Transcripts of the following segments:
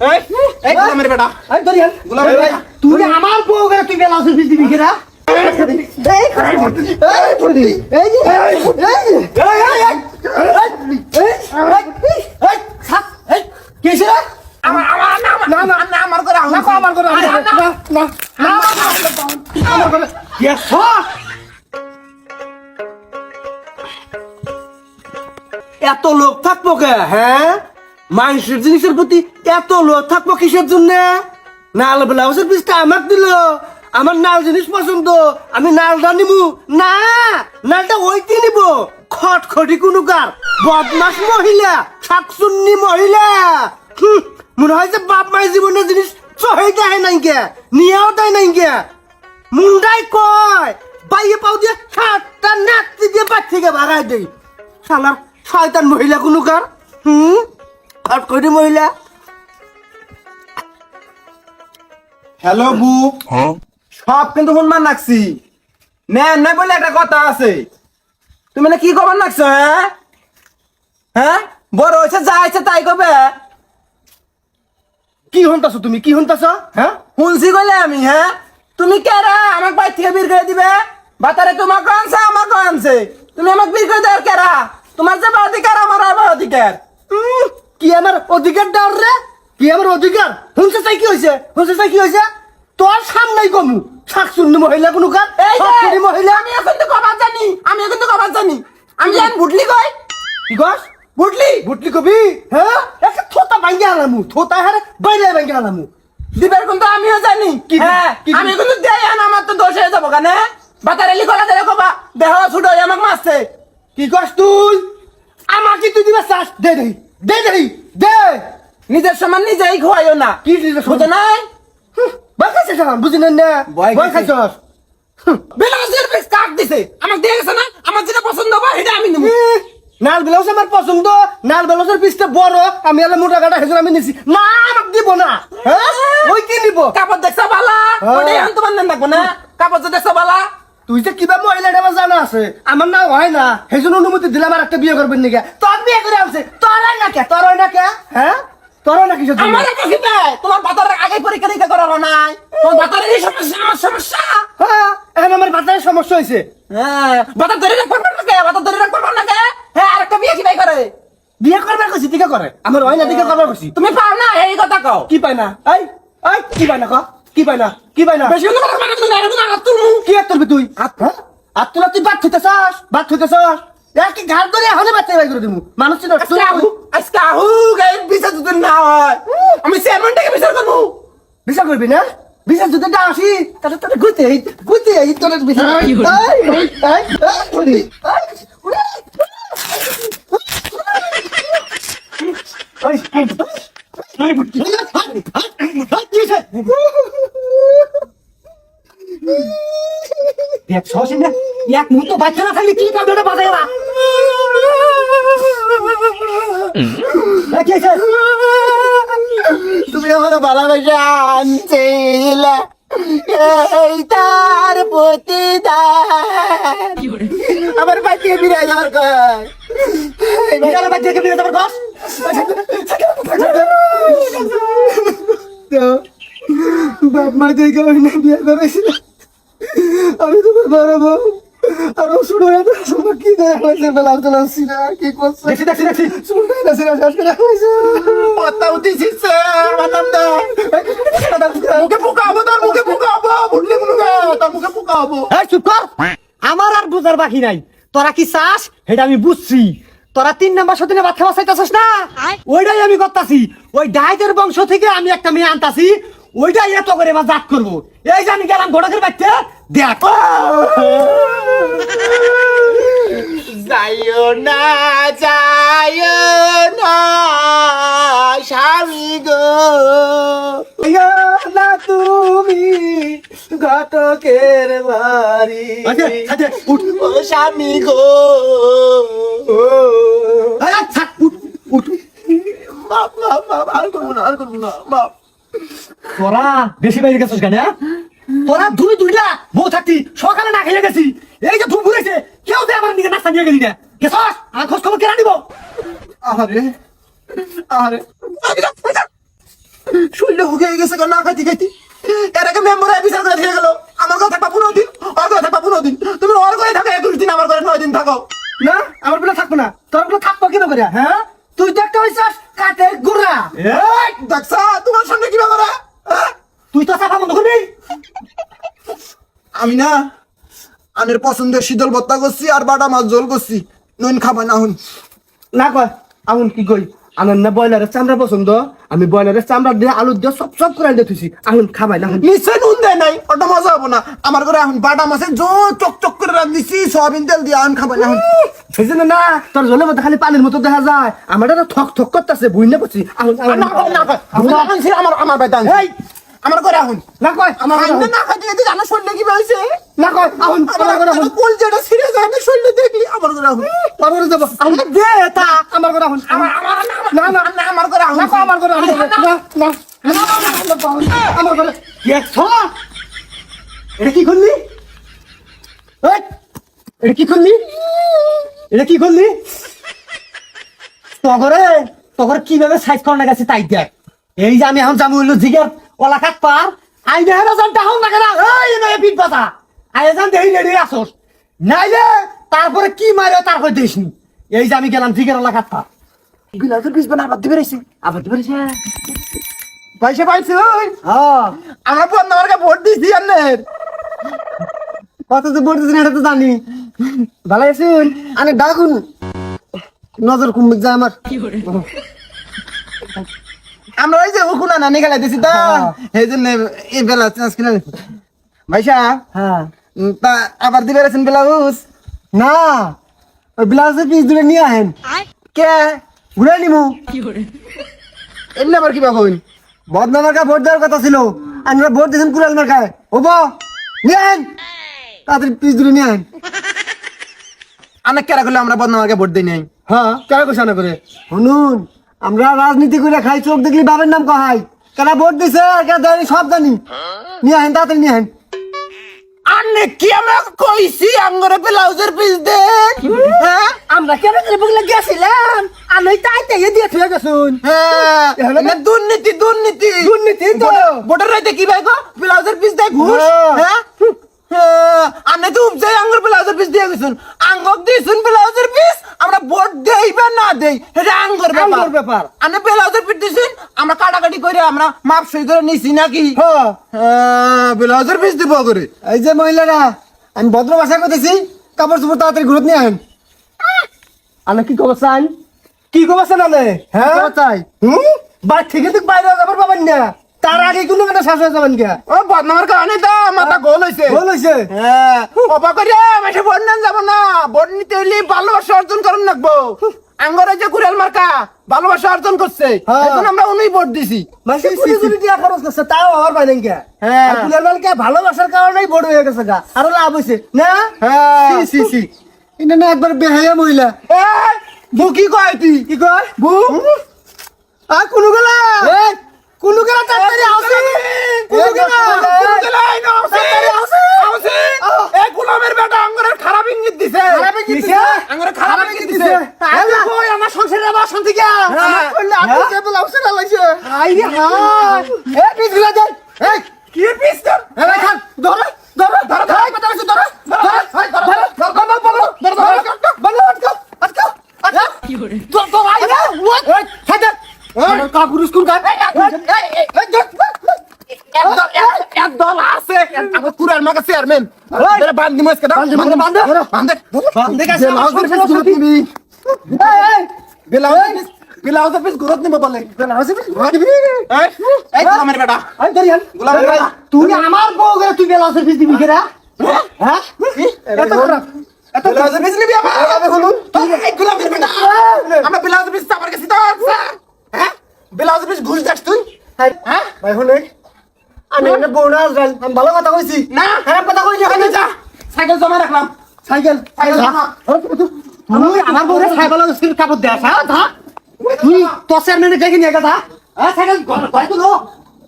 এই এই গোলামের বেটা। এই ধরি হাল। গোলামের বেটা। তুই আমার বউ করে তুই বেলা আসিস দিবি কিরা এত লোক থাকব কে? হ্যাঁ? মানুষের জিনিসের প্রতি এত লোক থাকব কিসের জন্য? নাল ব্লাউজের পিসটা আমাক দিল। আমার নাল জিনিস পছন্দ, আমি নালটা নিবো না, নালটা ওইটি নিব। খটখটি কোনো কার বদমাস মহিলা শাকসুন্নি মহিলা। মনে হয় যে বাপ মায়ের জীবনের জিনিস চহে দেয় নাই কে নিয়েও দেয় নাই কে মুন্ডাই কয়, বাইয়ে পাও দিয়ে সাতটা নাচতে দিয়ে বাচ্চাকে ভাগাই দেই। শালার শয়তান মহিলা কোনো কার হুম খটখটি মহিলা। হ্যালো বু। সব কিন্তু হুনমান নাকছি। নে নাই বলে একটা কথা আছে। তুমি না কি খবর নাকছো হ্যাঁ? হ্যাঁ? বড় হয়েছে যা আছে তাই কবে? কি হন্তাছ তুমি কি হন্তাছ? হ্যাঁ? শুনছি গলে আমি হ্যাঁ? তুমি কেরা আমাক বাইর থেকে বের করে দিবে? বাতারে তোমাকে আনছে আমাকে আনছে। তুমি আমাকে বের করে দেওয়ার কেরা তোমার যে অধিকার আমার আবার অধিকার কি আমার অধিকার দেওয়ার রে? কি আমার অধিকার? হুনছে চাই কি হয়েছে হুনছে চাই কি হয়েছে তোর সামনেই কমু। শাকসুন্নি মহিলা কোনো যে, খটখটি মহিলা? আমি এখন তো কবার জানি আমি এখন তো কবার জানি। আমি এখন বুটলি কই? কি গস বুটলি? বুটলি কবি? হ্যাঁ? একটা থোতা ভাঙ্গে আলামু থোতা হারে বাইরে ভাঙ্গে আলামু। দিবার কিন্তু আমিও জানি। কি দি- হ্যাঁ আমি কিন্তু দেই আন আমার তো দোষ হয়ে যাব কেন বাতারেলি কলা দিলে কবা দেহ ছুট হয়ে আমাকে মারছে। কি কস তুই? আমাকে তুই দিবা চাস দে দে দেই দে। নিজের সমান নিজেই খোয়াইও না। কি দিতে বুঝে নাই? ভয় খাইছিস আমার বুঝি না না? ভয় খাইছি। বিলাসের পিস কাট দিছে। আমাকে দিয়ে গেছে না? আমার যেটা পছন্দ হবে সেটা আমি নেব নাল ব্লাউজ আমার পছন্দ। নাল ব্লাউজের পিসটা বড়। আমি এলাম মোটা কাটা হেজুর আমি নিছি। না আমাকে দিব না। হ্যাঁ ওই কি নিব? কাপড় দেখছ বালা? হ্যাঁ। ওটাই আন তোমার নেন রাখব না? কাপড় যে দেখছ বালা? তুই যে কিবা মহিলা আমার জানা আছে। আমার না হয় না। হেজুর অনুমতি দিলাম আর একটা বিয়ে করবেন নাকি? তোর বিয়ে করে আনছে তোর হয় না কে তোর হয় না কে হ্যাঁ হয় না জন্য? আমার কাছে তোমার বাতারের আগে পরীক্ষা নিরীক্ষা করানো নাই। তোমার বাতারের এই সমস্যা আমার সমস্যা। হ্যাঁ এখন আমার বাচ্চার সমস্যা হয়েছে হ্যাঁ বাতার ধরে রাখবার না কে বাতার ধরে রাখবার না কে হ্যাঁ আরেকটা বিয়ে কি ভাই করে? বিয়ে করবার কইছি টিকা করে। আমার হয় না টিকা করবার কইছি। তুমি পাও না এই কথা কও। কি পায় না? এই এই কি পায় না ক কি পায় না? কি পায় না? বেশি কথা বলবে না তুমি না তুমি কি আর তুই? হাত তোলা তুই বাদ থইতে চাস? বাদ থইতে চাস? কি ঘাট ধরে এখনই বাচ্চা বাই করে দিমু মানুষ চিনো আজকে আহু আজকে আহু গায়ে বিচার যদি না হয় আমি চেয়ারম্যানটাকে বিচার করব বিচার করবি না বিচার যদি না আসি তাহলে তোর গুতে গুতে এই তোর বিচার এই, এই, এই, এই, এই। এই, এই, এই, এক মুহূর্ত বাচ্চা না থাকলে কি কাঁদে ওটা বাজায় না ভালোবাসা আনছিলে। এই তার প্রতিদান। আমার বাচ্চা যাওয়ার কয় বিকালে বাচ্চাকে বিয়ে দেবার কস বাপ মা না বিয়ে করেছিল। আমি তো বড় বউ। আর হয়ে আমার কি বেলা চালাচ্ছি না কি করছে? দেখছি দেখছি শুনতে না শেষ করে উঠিছিস আমার নাম দে। মুখে পোকা হব তোর মুখে পোকা হব বুঝলি মুখে তোর মুখে পোকা হব এই চুপ কর। আমার আর বুঝার বাকি নাই। তোরা কি চাস? সেটা আমি বুঝছি। তোরা তিন নাম্বার সদিনে ভাত খাওয়া চাইতেছিস না ওইটাই আমি করতাছি। ওই ডাইতের বংশ থেকে আমি একটা মেয়ে আনতাছি। ওইটাই এত করে এবার জাত করব। এই যে আমি গেলাম ঘোড়াকের বাচ্চা দেখ। যাইও না যাইও না স্বামী গো। না তুমি ঘটকের বাড়ি। ও স্বামী গো। উঠ, উঠ। বাপ বাপ বাপ আর করব না আর করব না বাপ। তোরা বেশি বাইরে গেছিস কেন হ্যাঁ? তোরা দুই দুইটা বউ থাকতি সকালে না খেয়ে গেছি। এই যে ধুপ ঘুরেছে কেউ তো আমার দিকে নাস্তা নিয়ে গেলি না। গেছস? আর খোঁজ খবর কেনা নিব আরে আরে হুকে গেছে না খাইতে খাইতে। এটাকে মেম্বার বিচার করে দিয়ে গেল। আমার কথা থাকবা পনেরো দিন ওর কথা থাকবা পনেরো দিন। তুমি ওর করে থাকো একুশ দিন আমার করে নয় দিন থাকো। না আমার বেলা থাকব না। তোর বেলা থাকব কিনা করে হ্যাঁ তুই তো একটা হইছিস কাটে গুড়া এই, দেখছা তোমার সামনে কি ব্যাপার হ্যাঁ? তুই তো চাপা বন্ধ করবি আমি না? আনের পছন্দের শীতল ভত্তা করছি আর বাটা মাছ ঝোল করছি। নইন খাবা না হুন না কয় কি কই? আমার না ব্রয়লারের চামড়া পছন্দ? আমি ব্রয়লারের চামড়া দিয়ে আলু দিয়ে সব সব করে দিয়ে আগুন খাবাই না নিশ্চয় নুন দেয় নাই ওটা মজা হব না। আমার ঘরে এখন বাটা মাছের জো চক চক করে রান্ধিছি সয়াবিন তেল দিয়ে আন খাবা না সেই জন্য না তোর জলের মধ্যে খালি পানির মতো দেখা যায়। আমার থক থক করতেছে বুঝ না করছি আগুন আগুন না কয়, না কয়। আমি না আনছি, আমার আমার। এই! আমার ঘরে এখন না কয় আমার না খাইতে খাইতে জানো শরীরে কি হয়েছে না কয় আগুন আমার ঘরে আগুন কোল যেটা ছিঁড়ে যায় না শরীরে দেখলি আমার দে তা। আমার ঘরে আগুন আমার আমার না না। না আমার ঘরে এখন না কয় আমার ঘরে আগুন না না আমার ঘরে দেখছ এটা কি করলি? এই, এটা কি করলি? এটা কি করলি? তগরে তগর কীভাবে সাইজ করানো গেছে তাই দেখ। এই যে আমি এখন জামু হইল জিগের ওলা কাট পার। আই না হেরা জানটা হন না। কেন এই নয় পিট পাতা আই জান দেই রেডি আসোস। নাইলে তারপরে কি মারে তারপরে দেশনি এই যে আমি গেলাম জিগের ওলা কাট পার বিলাসের পিস বানা আবার দিবে রইছে আবার দিবে রে পয়সা পাইছে আমরা বন্ধ আমাকে ভোট দিছি আন্নের কত যে পড়তেছেন এটা তো জানি। ভালো আছেন। আনে ডাকুন। নজর কমবে যায় আমার আমরা ওই যে উকুনা নানি খেলাই দিছি তো। হ্যাঁ। এই জন্য এই বেলা চান্স কিনা ভাইসা হ্যাঁ। তা আবার দিবে রেছেন ব্লাউজ? না ওই ব্লাউজের পিস দূরে নিয়ে আহেন। কে? ঘুরে নিমু। এমনি আবার কিবা কইন? বদনা মার্কা ভোট দেওয়ার কথা ছিল। আমরা ভোট দিয়েছেন কুড়াল মার্কায়। ওবো নিয়ে আহেন। তাড়াতাড়ি পিস দূরে নিয়ে আহেন। অনেক কেরা করলে আমরা বদনামাকে ভোট দিই নাই? হ্যাঁ কেন কোশানা করে? শুনুন আমরা রাজনীতি করে খাই চোখ দেখলি বাবার নাম কহাই। কেন ভোট দিছে কেন দেয়নি সব জানি। নিয়ে আহেন তাড়াতাড়ি নিয়ে আহেন। আন্নে কি আমরা কইছি? আঙ্গরে ব্লাউজের পিস দে হ্যাঁ? আমরা কেন করে বুগলে গেছিলাম? আমি তাইতে দিয়ে থুয়ে গেছুন। হ্যাঁ। দুর্নীতি দুর্নীতি। দুর্নীতি তো। ভোটার রাইতে কি ভাই গো? ব্লাউজের পিস দেয় ঘুষ। হ্যাঁ। হ্যাঁ আন্নে তো উপজাই আঙ্গুর ব্লাউজের পিস দিয়ে গেছুন আঙ্গক দিয়েছুন ব্লাউজের পিস আমরা ভোট দেই বা না দেই এটা আঙ্গুর ব্যাপার। আঙ্গুর ব্যাপার। আন্নে ব্লাউজের পিস দিছেন আমরা কাটাকাটি করে আমরা মাপ সই করে নিছি নাকি? হ্যাঁ। হ্যাঁ, ব্লাউজের পিস দিব করে। এই যে মহিলারা আমি ভদ্র ভাষায় করতেছি কাপড় চোপড় তাড়াতাড়ি ঘুরত নিয়ে আহেন। আনে কি খবর চান কি খবর চান আনে হ্যাঁ? চাই হুম? বা ঠিক আছে বাইরে যাবার পাবেন না। তার আগে কোনো একটা শাসন যাবেন কে ও বদনামের কারণে তো মাথা গোল হয়েছে ভুল হয়েছে হ্যাঁ। অবাক করে মাসে ভোট নেন যাব না। ভোট নিতে হইলে ভালোবাসা অর্জন করুন লাগবো। আঙ্গরে যে কুড়াল মার্কা ভালোবাসা অর্জন করছে। হ্যাঁ। এখন আমরা উনি ভোট দিছি। কুড়ি কুড়ি দিয়া খরচ করছে তাও হওয়ার পাইলেন কে? হ্যাঁ। কুলের মালকে ভালোবাসার কারণেই বড় হয়ে গেছে গা। আরও লাভ হয়েছে না? হ্যাঁ। সি সি সি। এটা না একবার বেহাইয়া মহিলা। বু কি কয় তুই কি কয়? বু আর কোনো গেলা? কুলুকেরা তাড়াতাড়ি আসে কুলুকেরা কুলুকেরা এ গোলামের বেটা আঙ্গরের খারাপ ইঙ্গিত দিছে খারাপ খারাপ ইঙ্গিত দিছে আমি কই আমার সংসারে আবার শান্তি কে আমার কইলে আমি কেবল আসে না লাইছে হাই রে হাই এ কথা আছে ধরে ধরে ধরে ধরে আই না কাকুরুস আমার কুরার মাকে তুই আমার বউ গরে তুই বেলাউজ পিস দিবি কেরা হ্যাঁ এত খারাপ আমার আমরা বেলাউজ পিস আমার কাছে হ্যাঁ ব্লাউজের পিস ঘুষ যাস তুই হ্যাঁ ভাই শুনে আমি বউ না আমি ভালো কথা কইছি না খারাপ কথা কইছি ওখানে যা সাইকেল জমা রাখলাম সাইকেল সাইকেল আমার বউরে সাইকেল কাপড় দেয়া হ্যাঁ থা তুই তোর চেয়ারম্যানে দেখে নিয়ে গেছা হ্যাঁ সাইকেল কয় তো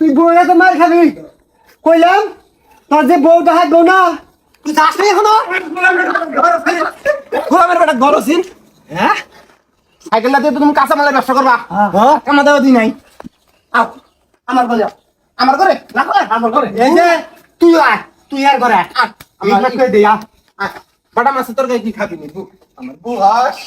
তুই বউরে তো মার খাবি কইলাম তোর যে বউ দেখা বউ না তুই যাস না এখনও গোলামের বেটা গরসিন হ্যাঁ সাইকেলটা দিয়ে তো তুমি কাঁচা মালের ব্যবসা করবা। হ্যাঁ। কামা দেওয়া দিই নাই। আও আমার ঘরে আমার ঘরে? না করে আমার ঘরে। এই যে তুই আয় তুই আর ঘরে আয়। আমি দেয়া বাটা মাছের তরকারি কি খাবি নি? আমার বউ আস